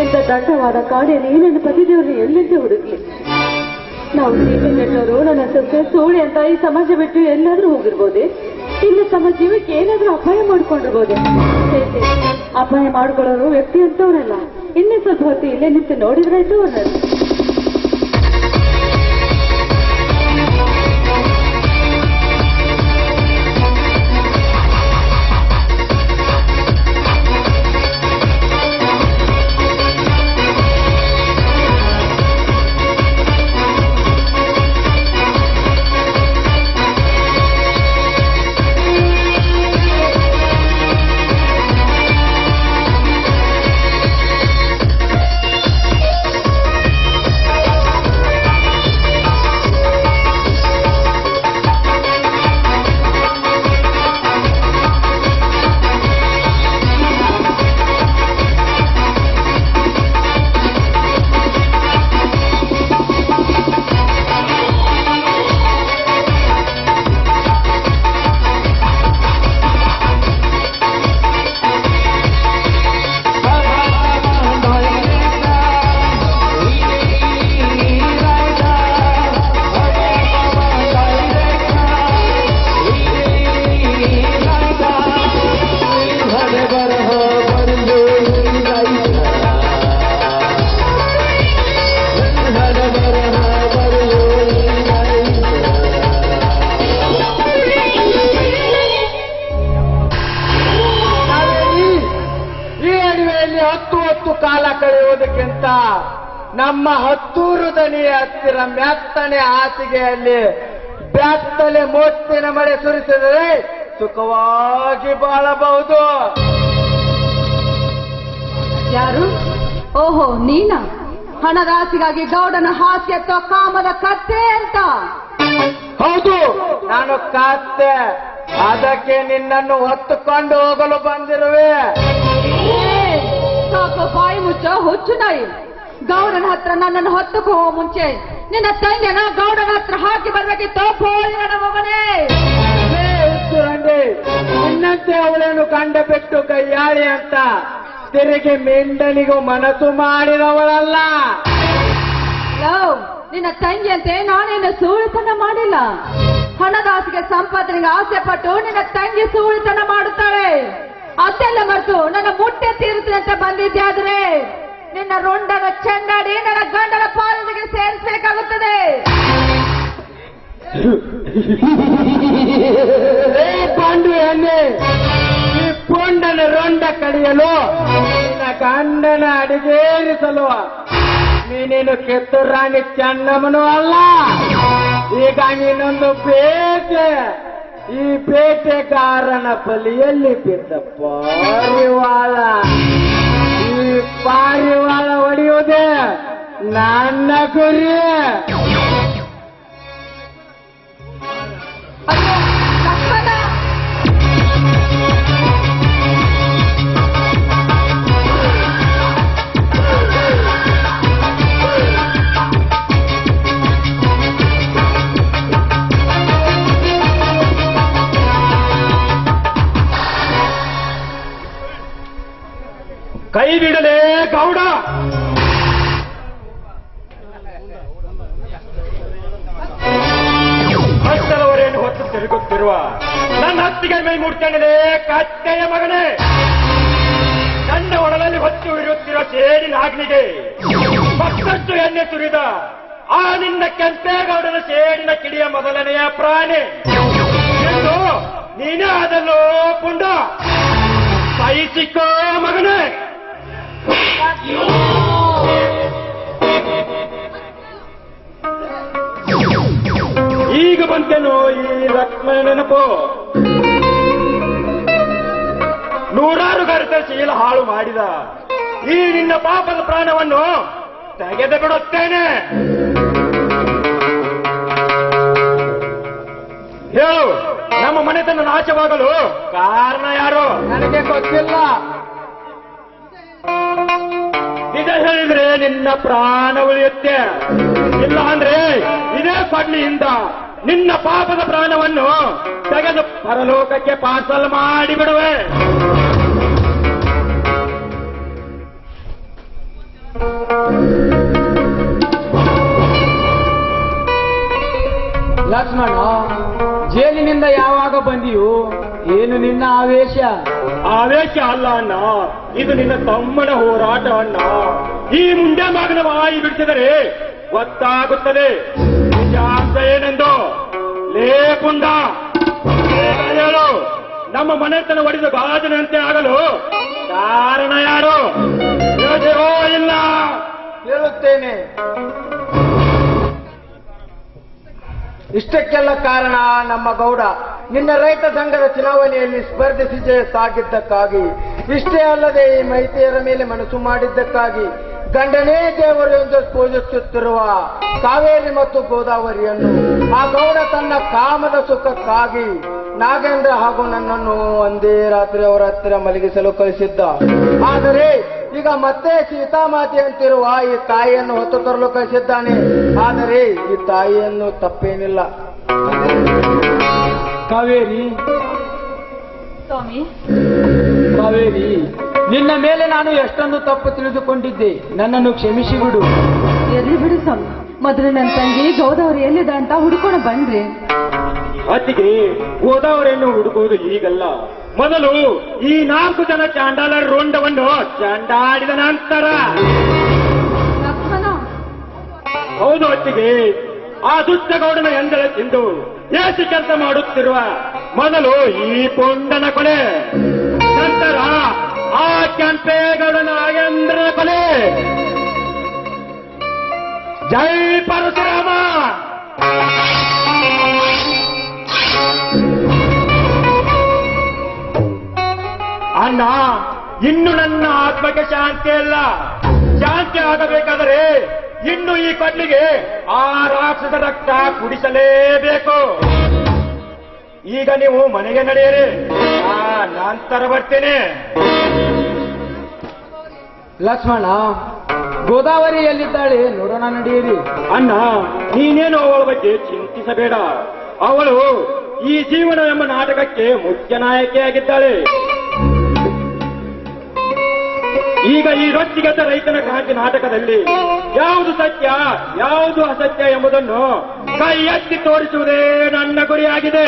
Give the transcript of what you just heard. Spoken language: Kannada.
ಇಂಥ ದಟ್ಟವಾದ ಕಾಡಿನಲ್ಲಿ ನನ್ನ ಪತಿದೇವರು ಎಲ್ಲಿಂದ ಹುಡುಕ್ಲಿ? ನಾವು ಕೆಟ್ಟವರು ನನ್ನ ಸೊಸೆ ಸೋಳೆ ಅಂತ ಈ ಸಮಾಜ ಬಿಟ್ಟು ಎಲ್ಲಾದ್ರೂ ಹೋಗಿರ್ಬೋದೆ? ಇಲ್ಲ ತಮ್ಮ ಜೀವಕ್ಕೆ ಏನಾದ್ರೂ ಅಪಾಯ ಮಾಡ್ಕೊಂಡಿರ್ಬೋದೆ? ಅಪಾಯ ಮಾಡ್ಕೊಳ್ಳೋರು ವ್ಯಕ್ತಿ ಅಂತವ್ರಲ್ಲ ಇನ್ನೇ ಸ್ವಲ್ಪ ಹೊತ್ತು ಇಲ್ಲೇ ನಿಂತು ನೋಡಿದ್ರಾಯ್ತು ಅವ್ರನ್ನ ಹತ್ತು ಹೊತ್ತು ಕಾಲ ಕಳೆಯುವುದಕ್ಕಿಂತ ನಮ್ಮ ಹತ್ತೂರು ದನಿಯ ಹತ್ತಿರ ಮೆತ್ತನೆ ಹಾಸಿಗೆಯಲ್ಲಿ ಬ್ಯಾತ್ತಲೆ ಮೋತ್ತಿನ ಮಳೆ ಸುರಿಸಿದರೆ ಸುಖವಾಗಿ ಬಾಳಬಹುದು. ಯಾರು? ಓಹೋ ನೀನ? ಹಣದಾಸಿಗಾಗಿ ಗೌಡನ ಹಾಸ್ಯ ಕಾಮದ ಕತ್ತೆ ಅಂತ. ಹೌದು ನಾನು ಕಾತ್ತೆ. ಅದಕ್ಕೆ ನಿನ್ನನ್ನು ಹೊತ್ತುಕೊಂಡು ಹೋಗಲು ಬಂದಿರುವೆ. ಸಾಕು ಬಾಯಿ ಮುಚ್ಚ ಹುಚ್ಚು ನಾಯಿ. ಗೌಡನ ಹತ್ರ ನನ್ನನ್ನು ಹೊತ್ತಕ್ಕೆ ಹೋಗೋ ಮುಂಚೆ. ನಿನ್ನ ತಂದೆನ ಗೌಡನ ಹತ್ರ ಹಾಕಿ ಬರ್ಬೇಕಿತ್ತು ನನ್ನ ಮಗನೇ. ನಿನ್ನಂತೆ ಅವಳನ್ನು ಕಂಡ ಬಿಟ್ಟು ಕೈಯಾಳಿ ಅಂತ ತಿರುಗಿ ಮೆಂಡನಿಗೂ ಮನಸ್ಸು ಮಾಡಿದವಳಲ್ಲ. ನಿನ್ನ ತಂಗಿಯಂತೆ ನಾನೇನು ಸೂಳಿತನ ಮಾಡಿಲ್ಲ. ಹಣದಾಸಿಗೆ ಸಂಪಾದನೆಗೆ ಆಸೆ ಪಟ್ಟು ನಿನ್ನ ತಂಗಿ ಸೂಳಿತನ ಮಾಡುತ್ತಾಳೆ ಅದೆಲ್ಲ ಮರೆತು, ನನ್ನ ಮುಟ್ಟೆ ತೀರುತ್ತೆ ಅಂತ ಬಂದಿದ್ದೆ ಆದ್ರೆ? ನಿನ್ನ ರೊಂಡನ ಚೆಂಡಾಡಿ ನನ್ನ ಗಂಡನ ಪಾಲನೆಗೆ ಸೇರಿಸಬೇಕಾಗುತ್ತದೆ. ಏ ಪಾಂಡು ಎಣ್ಣೆ ಈ ಪೊಂಡನ ರೊಂಡ ಕಡಿಯಲು ನಿನ್ನ ಗಂಡನ ಅಡಿಗೇರಿಸಲು ನೀನೇನು ಕೆತ್ತು ರಾಣಿ ಚೆನ್ನಮ್ಮನೂ ಅಲ್ಲ. ಈಗ ನೀನೊಂದು ಬೇಟೆ. ಈ ಪೇಟೆಗಾರನ ಬಲಿಯಲ್ಲಿ ಬಿದ್ದ ಪಾರಿವಾಳ. ಈ ಪಾರಿವಾಳ ಹೊಡೆಯುವುದೇ ನನ್ನ ಗುರಿ. ಕೈ ಬಿಡಲೇ ಗೌಡ. ಭಕ್ತರವರೇನು ಹೊತ್ತು ತಿರುಗುತ್ತಿರುವ ನನ್ನ ಹತ್ತಿಗೆ ಮೈ ಮುಡ್ಕೊಂಡಿದೆ ಕತ್ತೆಯ ಮಗನೇ. ನನ್ನ ಒಡಲಲ್ಲಿ ಹೊತ್ತು ಇರುತ್ತಿರುವ ಸೇರಿ ನಾಗ್ನಿಗೆ ಮತ್ತಷ್ಟು ಎಣ್ಣೆ ತುರಿದ ಆ ನಿನ್ನ ಕೆಂಪೇಗೌಡನ ಸೇಡಿನ ಕಿಡಿಯ ಮೊದಲನೆಯ ಪ್ರಾಣಿ. ನೀನೇ ಅದನ್ನು ಪುಂಡ. ಸಹಿಸಿಕೋ ಮಗನೇ. ಈಗ ಬಂತೆನೋ ಈ ಲಕ್ಷ್ಮಣ ನೆನಪು. ನೂರಾರು ಗರಿತ ಶೀಲ ಹಾಳು ಮಾಡಿದ. ಈ ನಿನ್ನ ಪಾಪದ ಪ್ರಾಣವನ್ನು ತೆಗೆದು ಬಿಡುತ್ತೇನೆ. ಹೇಳು, ನಮ್ಮ ಮನೆತನ ನಾಶವಾಗಲು ಕಾರಣ ಯಾರು? ನನಗೆ ಗೊತ್ತಿಲ್ಲ. ಹೇಳಿದ್ರೆ ನಿನ್ನ ಪ್ರಾಣ ಉಳಿಯುತ್ತೆ. ಇಲ್ಲ ಅಂದ್ರೆ ಇದೇ ಪಡ್ಲಿಯಿಂದ ನಿನ್ನ ಪಾಪದ ಪ್ರಾಣವನ್ನು ತೆಗೆದು ಪರಲೋಕಕ್ಕೆ ಪಾರ್ಸಲ್ ಮಾಡಿ ಬಿಡುವೆ ಲಕ್ಷ್ಮಣ ಜೇಲಿನಿಂದ ಯಾವಾಗ ಬಂದಿಯೋ ಏನು ನಿನ್ನ ಆವೇಶ? ಆವೇಶ ಅಲ್ಲ ಅಣ್ಣ. ಇದು ನಿನ್ನ ತಮ್ಮನ ಹೋರಾಟ ಅಣ್ಣ. ಈ ಮುಂಡೆ ಮಗನ ಬಾಯಿ ಬಿಡಿಸಿದರೆ ಗೊತ್ತಾಗುತ್ತದೆ. ನಿಜ ಅಂತ ಏನೆಂದು? ಲೇ ಪುಂಡ ಹೇಳು. ನಮ್ಮ ಮನೆತನ ಒಡೆದು ಬಾಜನಂತೆ ಆಗಲು ಕಾರಣ ಯಾರು? ಇಲ್ಲ. ಹೇಳುತ್ತೇನೆ. ಇಷ್ಟಕ್ಕೆಲ್ಲ ಕಾರಣ ನಮ್ಮ ಗೌಡ. ನಿನ್ನ ರೈತ ಸಂಘದ ಚುನಾವಣೆಯಲ್ಲಿ ಸ್ಪರ್ಧಿಸಿ ಸಾಗಿದ್ದಕ್ಕಾಗಿ, ಇಷ್ಟೇ ಅಲ್ಲದೆ ಈ ಮೈತೆಯರ ಮೇಲೆ ಮನಸ್ಸು ಮಾಡಿದ್ದಕ್ಕಾಗಿ ಗಂಡನೇ ದೇವರು ಎಂದು ಪೂಜಿಸುತ್ತಿರುವ ಕಾವೇರಿ ಮತ್ತು ಗೋದಾವರಿಯನ್ನು ಆ ಗೌಡ ತನ್ನ ಕಾಮದ ಸುಖಕ್ಕಾಗಿ ನಾಗೇಂದ್ರ ಹಾಗೂ ನನ್ನನ್ನು ಒಂದೇ ರಾತ್ರಿ ಅವರ ಹತ್ತಿರ ಮಲಗಿಸಲು ಕಳಿಸಿದ್ದ. ಆದರೆ ಈಗ ಮತ್ತೆ ಸೀತಾಮಾತೆ ಅಂತಿರುವ ಈ ತಾಯಿಯನ್ನು ಹೊತ್ತು ತರಲು ಕಳಿಸಿದ್ದಾನೆ. ಆದರೆ ಈ ತಾಯಿಯನ್ನು ತಪ್ಪೇನಿಲ್ಲ. ಕಾವೇರಿ. ಸ್ವಾಮಿ. ಕಾವೇರಿ. ನಿನ್ನ ಮೇಲೆ ನಾನು ಎಷ್ಟೊಂದು ತಪ್ಪು ತಿಳಿದುಕೊಂಡಿದ್ದೆ. ನನ್ನನ್ನು ಕ್ಷಮಿಸಿ ಬಿಡು. ಎಲ್ಲಿ ಬಿಡು ಸ್ವಾಮಿ. ಮೊದಲು ನನ್ನ ತಂಗಿ ಗೋದಾವರಿ ಎಲ್ಲಿದೆ ಅಂತ ಹುಡ್ಕೊಂಡು ಬಂದ್ರೆ ಅತ್ತಿಗೆ ಗೋದಾವರಿಯನ್ನು ಹುಡುಕುವುದು ಈಗಲ್ಲ. ಮೊದಲು ಈ ನಾಲ್ಕು ಜನ ಚಾಂಡಾಲರ ರೋಂಡವನ್ನು ಚಾಂಡಾಡಿದ ನಂತರ. ಲಕ್ಷ್ಮಣ ಹೌದು ಅತ್ತಿಗೆ. ಆ ದುಷ್ಟಗೌಡನ ಎಂದಳೆ ತಿಂದು ಕೆಲಸ ಮಾಡುತ್ತಿರುವ ಮೊದಲು ಈ ಪೊಂಡನ ಕೊಲೆ, ನಂತರ ಆ ಕೆಂಪೇಗೌಡನ ನಾಗೇಂದ್ರನ ಕೊಲೆ. ಜೈ ಪರಶುರಾಮ! ಅಣ್ಣ, ಇನ್ನು ನನ್ನ ಆತ್ಮಕ್ಕೆ ಶಾಂತಿ ಇಲ್ಲ ಶಾಂತಿ ಆಗಬೇಕಾದರೆ ಇನ್ನು ಈ ಕಡ್ಲಿಗೆ ಆ ರಾಕ್ಷಸ ರಕ್ತ ಕುಡಿಸಲೇಬೇಕು. ಈಗ ನೀವು ಮನೆಗೆ ನಡೆಯಿರಿ. ಆ, ನಂತರ ಬರ್ತೇನೆ ಲಕ್ಷ್ಮಣ ಗೋದಾವರಿ ಎಲ್ಲಿದ್ದಾಳೆ ನೋಡೋಣ ನಡೆಯಿರಿ. ಅಣ್ಣ ನೀನೇನು ಅವಳ ಬಗ್ಗೆ ಚಿಂತಿಸಬೇಡ. ಅವಳು ಈ ಜೀವನ ಎಂಬ ನಾಟಕಕ್ಕೆ ಮುಖ್ಯ ನಾಯಕಿಯಾಗಿದ್ದಾಳೆ. ಈಗ ಈ ರೊಚ್ಚಿಗೆದ್ದ ರೈತನ ಕ್ರಾಂತಿ ನಾಟಕದಲ್ಲಿ ಯಾವುದು ಸತ್ಯ, ಯಾವುದು ಅಸತ್ಯ ಎಂಬುದನ್ನು ಕೈ ಎತ್ತಿ ತೋರಿಸುವುದೇ ನನ್ನ ಗುರಿಯಾಗಿದೆ.